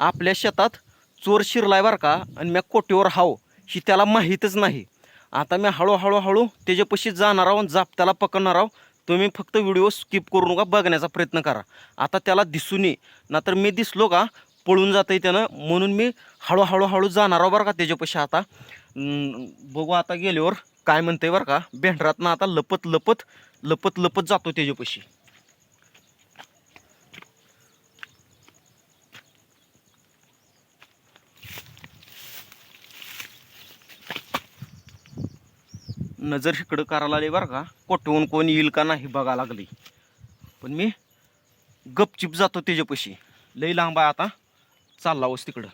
आपल्या शेतात चोर शिरलाय बरं का आणि मी कोटीवर हाव ही त्याला माहीतच नाही. आता मी हळूहळू हळू त्याच्यापाशी जाणार आहो आणि जापत्याला पकडणार आहो. तुम्ही फक्त व्हिडिओ स्किप करू नका बघण्याचा प्रयत्न करा. आता त्याला दिसून ये नाहीतर मी दिसलो का पळून जातं त्यानं. म्हणून मी हळूहळू हळू जाणार आहो बरं का त्याच्यापाशी आता. बघू आता गेल्यावर काय म्हणतंय बरं का भेंडरातनं आता लपत लपत लपत लपत जातो त्याच्यापाशी. नजर इकडं करायला आली बरं का. कोठून कोण येईल का नाही बघा लागली. पण मी गपचिप जातो त्याच्यापाशी. लई लांब आहे आता. चालला होस तिकडं.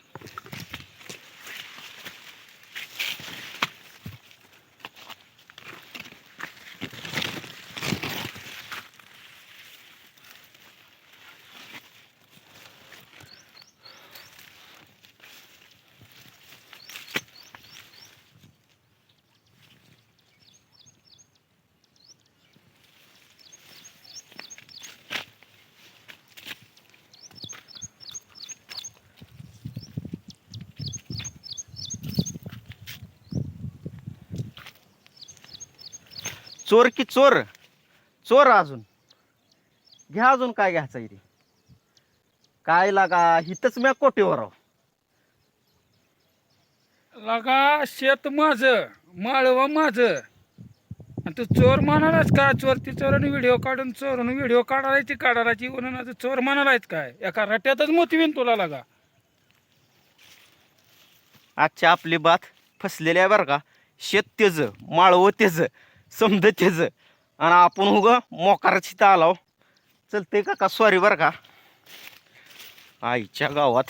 चोर की चोर. चोर अजून. घ्या अजून काय घ्यायचं इथे काय लागा हिथंच म्या कोटीवर आहो लगा शेत माझं माळव माझं. आणि तू चोर म्हणालाच का? चोर ती चोराने व्हिडिओ काढून चोरून व्हिडिओ काढायची काढायची म्हणून आता चोर म्हणालायच काय? एका रट्यातच मोतीवीन तुला लागा. आजची आपली बात फसलेली आहे बरं का. शेत तेज माळवं तेज. समजत त्याचं. आणि आपण उग मोकाराची तर आलाव चलते का का सॉरी बरं का. आईच्या गावात.